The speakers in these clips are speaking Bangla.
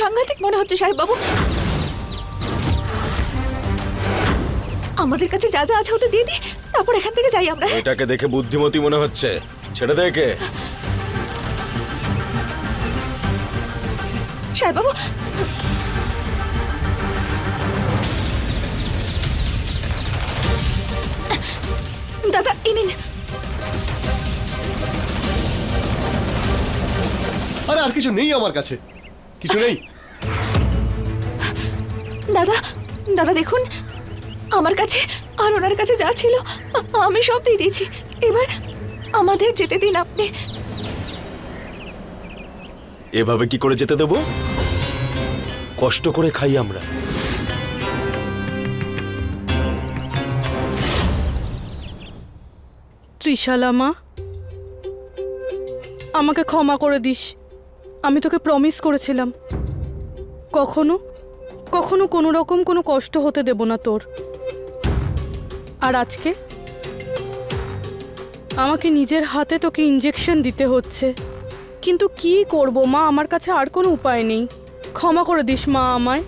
সাংঘাতিক মনে হচ্ছে সাহেব বাবু আমাদের কাছে যা যা আছে ওদের দিয়ে দিই তারপর এখান থেকে যাই আমরা। এটাকে দেখে বুদ্ধিমতী মনে হচ্ছে। ছেড়ে দেখে সাহেব বাবু দাদা এই নিন। আরে আর কিছু নেই আমার কাছে। কিছু নেই? দাদা দাদা দেখুন আমার কাছে আর ওনার কাছে যা ছিল আমি সব দিয়ে দিয়েছি। এবার আমাদের যেতে দিন আপনি। এভাবে কি করে যেতে দেব? কষ্ট করে খাই আমরা। ত্রিশালা মা আমাকে ক্ষমা করে দিস। আমি তোকে প্রমিস করেছিলাম। কখনো কখনো কোনো রকম কোনো কষ্ট হতে দেব না তোর। আর আজকে? আমাকে নিজের হাতে তোকে ইঞ্জেকশন দিতে হচ্ছে। কিন্তু কি করব মা? আমার কাছে আর কোনো উপায় নেই। ক্ষমা করে দিস মা আমায়।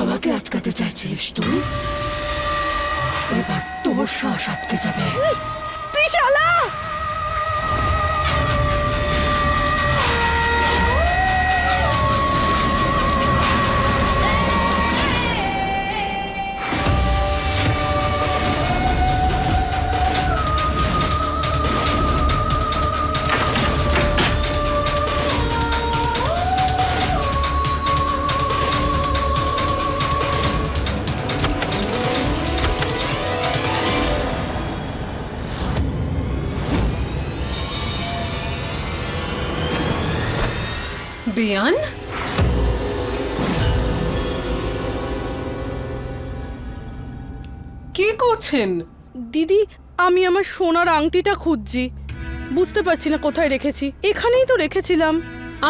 আমাকে আটকাতে চাইছিলিস তুই? এবার তোর শ্বাস আটকে যাবে। ত্রিশালা! বিয়ান কি করছেন? দিদি আমি আমার সোনার আংটিটা খুঁজছি। বুঝতে পারছি না কোথায় রেখেছি। এখানেই তো রেখেছিলাম।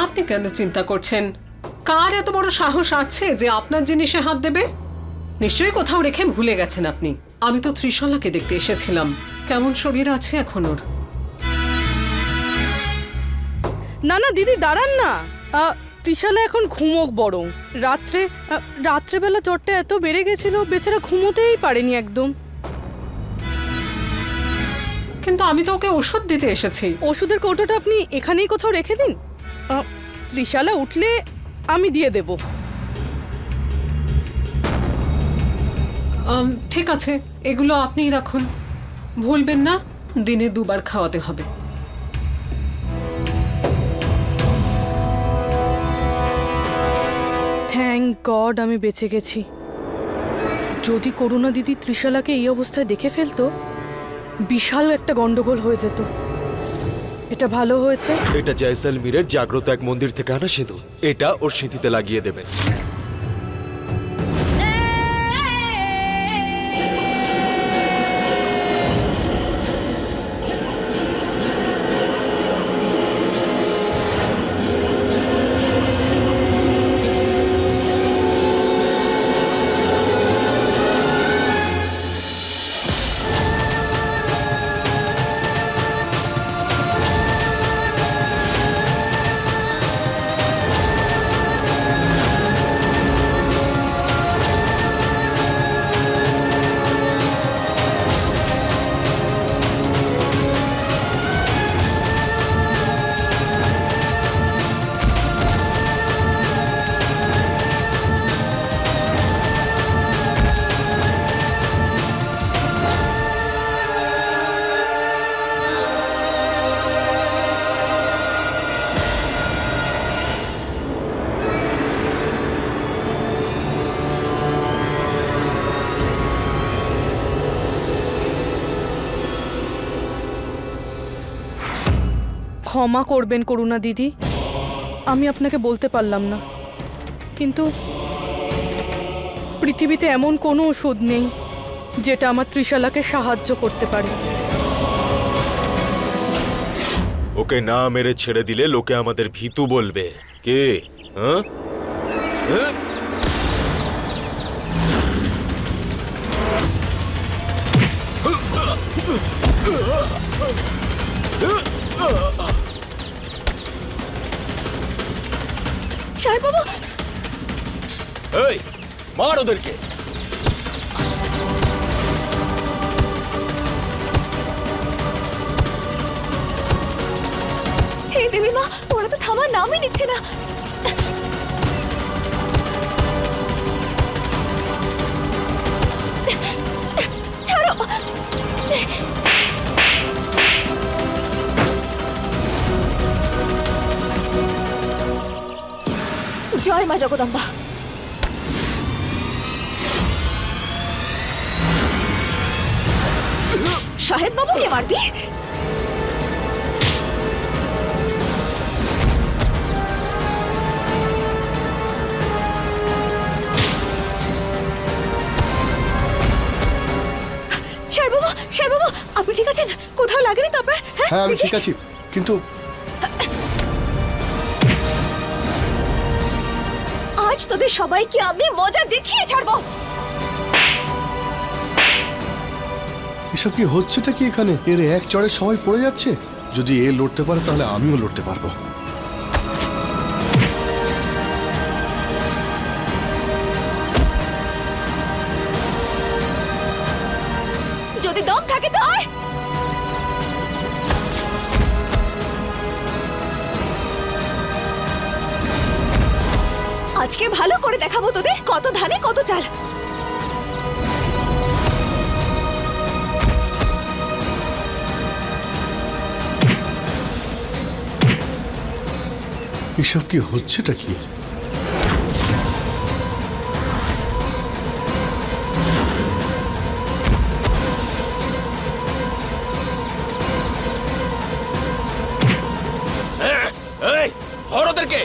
আপনি কেন চিন্তা করছেন? কার এত বড় সাহস আছে যে আপনার জিনিসে হাত দেবে? নিশ্চয়ই কোথাও রেখে ভুলে গেছেন আপনি। আমি তো ত্রিশলাকে দেখতে এসেছিলাম। কেমন শরীর আছে এখন ওর? না না দিদি দাঁড়ান না। ত্রিশালা এখন ঘুমোক বরং। রাত্রে রাত্রেবেলা জ্বরটা এত বেড়ে গেছিল বেচারা ঘুমোতেই পারেনি একদম। কিন্তু আমি তো ওকে ওষুধ দিতে এসেছি। ওষুধের কৌটোটা আপনি এখানেই কোথাও রেখে দিন। ত্রিশালা উঠলে আমি দিয়ে দেব। ঠিক আছে এগুলো আপনিই রাখুন। ভুলবেন না দিনে দুবার খাওয়াতে হবে। থ্যাংক গড আমি বেঁচে গেছি। যদি করুণা দিদি ত্রিশালাকে এই অবস্থায় দেখে ফেলতো, বিশাল একটা গন্ডগোল হয়ে যেত। এটা ভালো হয়েছে? এটা জয়সলমীরের জাগ্রত এক মন্দির থেকে আনা সিঁদুর। এটা ওর স্মৃতিতে লাগিয়ে দেবেন ক্ষমা করবেন করুণা দিদি। আমি আপনাকে বলতে পারলাম না। কিন্তু পৃথিবীতে এমন কোনো ওষুধ নেই যেটা আমার ত্রিশালাকে সাহায্য করতে পারে। ওকে না মেরে ছেড়ে দিলে লোকে আমাদের ভীতু বলবে। কে? হ্যাঁ? হ্যাঁ? সাহেব বাবু এই মার ওদেরকে। হে দেবী মা ওরা তো থামার নামই নিচ্ছে না। জয় মা জগদম্বা সাহেব বাবুকে মারবি বাবু আপনি ঠিক আছেন কোথাও লাগেনি তো আপনার হ্যাঁ আমি। ঠিক আছি কিন্তু আজ তোদের সবাইকে আমি মজা দেখিয়ে ছাড়বো। এসব কি হচ্ছেটা কি এখানে? এর এক চড়ে সবাই পড়ে যাচ্ছে? যদি এ লড়তে পারে তাহলে আমিও লড়তে পারব। যদি দম থাকে তো আয়! ভালো করে দেখাবো তোদের কত ধানে কত চাল। এসব কি হচ্ছেটা কি? ওদেরকে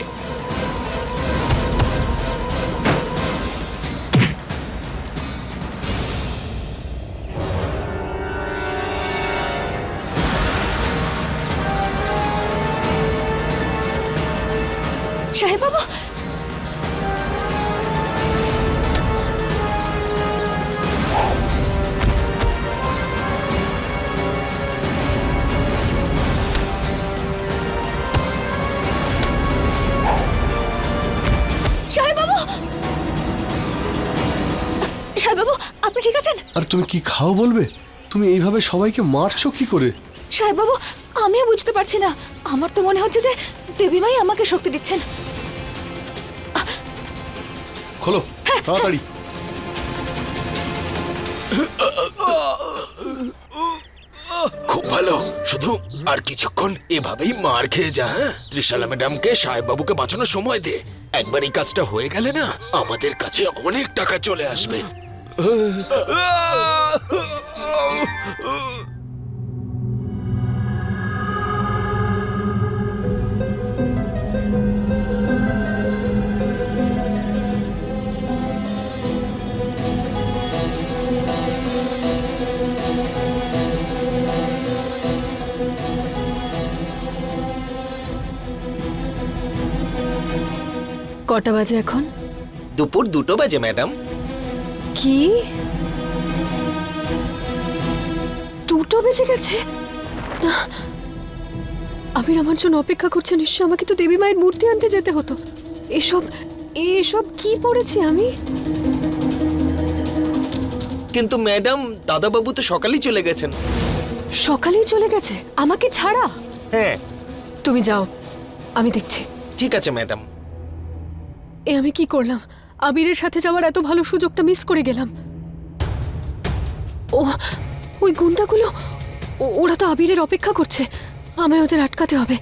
তুমি কি খাও বলবে? তুমি এইভাবে সবাইকে মারছো কি করে? সাহেব বাবু আমিও বুঝতে পারছি না। আমার তো মনে হচ্ছে যে দেবীমাই আমাকে শক্তি দিচ্ছেন। খোলো তাড়াতাড়ি। খুব ভালো। শুধু আর কিছুক্ষণ এভাবেই মার খেয়ে যা হ্যাঁ? ত্রিশালা ম্যাডামকে সাহেব বাবুকে বাঁচানোর সময় দে। একবার এই কাজটা হয়ে গেলে না আমাদের কাছে অনেক টাকা চলে আসবে। কটা বাজে এখন? দুপুর দুটো বাজে ম্যাডাম। কি? দুটো বেজে গেছে? না আবির আমার জন্য অপেক্ষা করছে নিশ্চয় আমাকে তো দেবী মায়ের মূর্তি আনতে যেতে হতো। এসব এসব কি পড়েছি আমি? কিন্তু ম্যাডাম দাদাবাবু তো সকালেই চলে গেছেন। সকালেই চলে গেছে? আমাকে ছাড়া? হ্যাঁ। তুমি যাও আমি দেখছি। ঠিক আছে ম্যাডাম। এ আমি কি করলাম? আবিরের সাথে যাওয়ার এত ভালো সুযোগটা মিস করে গেলাম। ও, ওই গুন্ডাগুলো ওরা তো আবিরের অপেক্ষা করছে। আমায় ওদের আটকাতে হবে।